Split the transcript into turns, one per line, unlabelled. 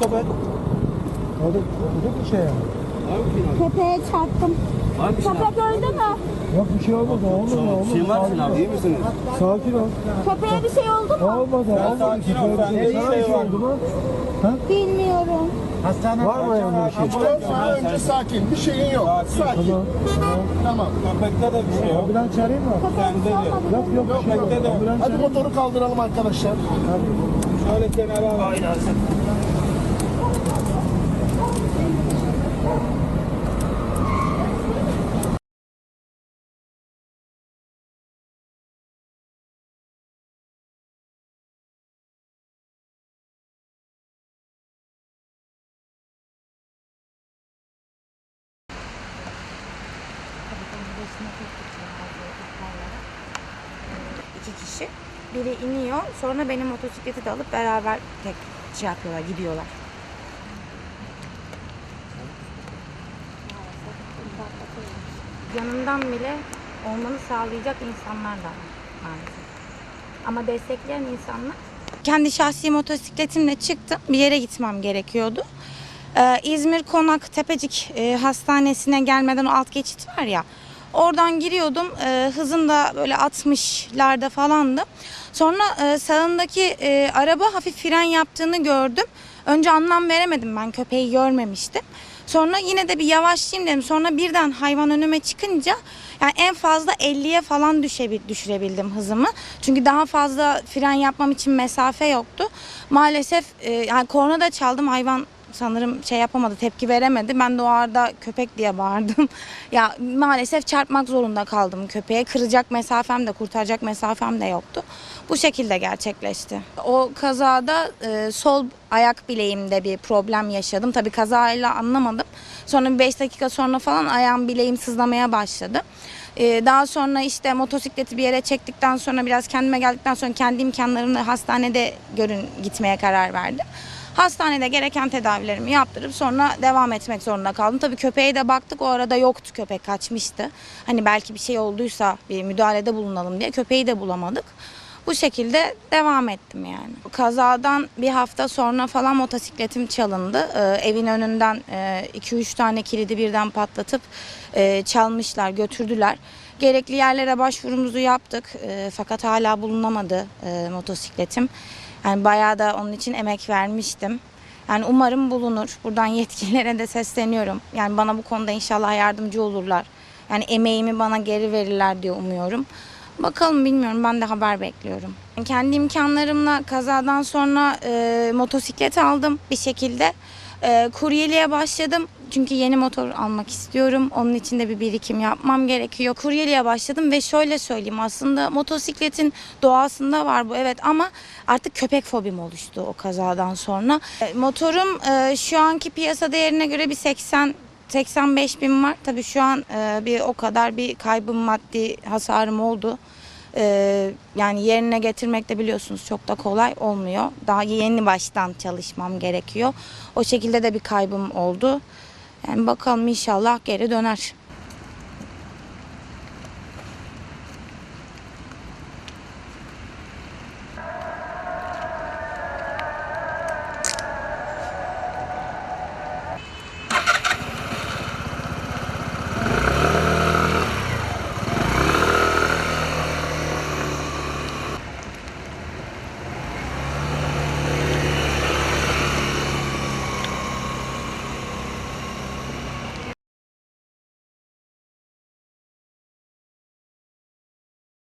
köpek?
Oldu, oldu bir şey yani.
Köpeğe çarptım. Köpek öldü mü?
Yok bir şey olmadı. Olmadı. Olmadı.
Şey var mı
Sakin ol.
abi? İyi misiniz?
Sakin ol.
Köpeğe bir şey oldu mu?
Olmadı. Olmadı.
sakin ol, de
şey- Sana bir şey
şey
oldu mu?
Bilmiyorum.
Var mı evde bir şey?
Daha önce sakin, bir şeyin yok. Sakin.
Tamam.
Tamam.
Köpekte de bir şey yok.
Ambulans çağırayım mı?
Bir şey olmadı.
Yok yok bir şey yok.
Köpekte de.
Hadi motoru kaldıralım arkadaşlar.
Şöyle kenara al.
iki kişi. Biri iniyor, sonra benim motosikleti de alıp beraber tek şey yapıyorlar, gidiyorlar. Yanından bile olmanı sağlayacak insanlar da maalesef. Ama destekleyen insanlar. Kendi şahsi motosikletimle çıktım. Bir yere gitmem gerekiyordu. Ee, İzmir Konak Tepecik e, Hastanesi'ne gelmeden o alt geçit var ya. Oradan giriyordum. Ee, hızım da böyle 60'larda falandı. Sonra e, sağındaki e, araba hafif fren yaptığını gördüm. Önce anlam veremedim ben köpeği görmemiştim. Sonra yine de bir yavaşlayayım dedim. Sonra birden hayvan önüme çıkınca yani en fazla 50'ye falan düşebil, düşürebildim hızımı. Çünkü daha fazla fren yapmam için mesafe yoktu. Maalesef e, yani korna da çaldım hayvan sanırım şey yapamadı tepki veremedi. Ben de o arada köpek diye bağırdım. ya maalesef çarpmak zorunda kaldım köpeğe. Kıracak mesafem de kurtaracak mesafem de yoktu. Bu şekilde gerçekleşti. O kazada e, sol ayak bileğimde bir problem yaşadım. Tabii kazayla anlamadım. Sonra bir 5 dakika sonra falan ayağım bileğim sızlamaya başladı. E, daha sonra işte motosikleti bir yere çektikten sonra biraz kendime geldikten sonra kendi imkanlarımla hastanede görün gitmeye karar verdim. Hastanede gereken tedavilerimi yaptırıp sonra devam etmek zorunda kaldım. Tabii köpeğe de baktık o arada yoktu köpek kaçmıştı. Hani belki bir şey olduysa bir müdahalede bulunalım diye köpeği de bulamadık. Bu şekilde devam ettim yani. Kazadan bir hafta sonra falan motosikletim çalındı. Ee, evin önünden 2-3 tane kilidi birden patlatıp e, çalmışlar, götürdüler. Gerekli yerlere başvurumuzu yaptık e, fakat hala bulunamadı e, motosikletim. Yani bayağı da onun için emek vermiştim. Yani umarım bulunur. Buradan yetkililere de sesleniyorum. Yani bana bu konuda inşallah yardımcı olurlar. Yani emeğimi bana geri verirler diye umuyorum. Bakalım bilmiyorum ben de haber bekliyorum. Kendi imkanlarımla kazadan sonra e, motosiklet aldım bir şekilde. E, kuryeliğe başladım. Çünkü yeni motor almak istiyorum. Onun için de bir birikim yapmam gerekiyor. Kuryeliğe başladım ve şöyle söyleyeyim aslında motosikletin doğasında var bu evet ama artık köpek fobim oluştu o kazadan sonra. E, motorum e, şu anki piyasa değerine göre bir 80 85 bin var. Tabii şu an e, bir o kadar bir kaybım maddi hasarım oldu. Yani yerine getirmek de biliyorsunuz çok da kolay olmuyor. Daha yeni baştan çalışmam gerekiyor. O şekilde de bir kaybım oldu. Yani bakalım inşallah geri döner.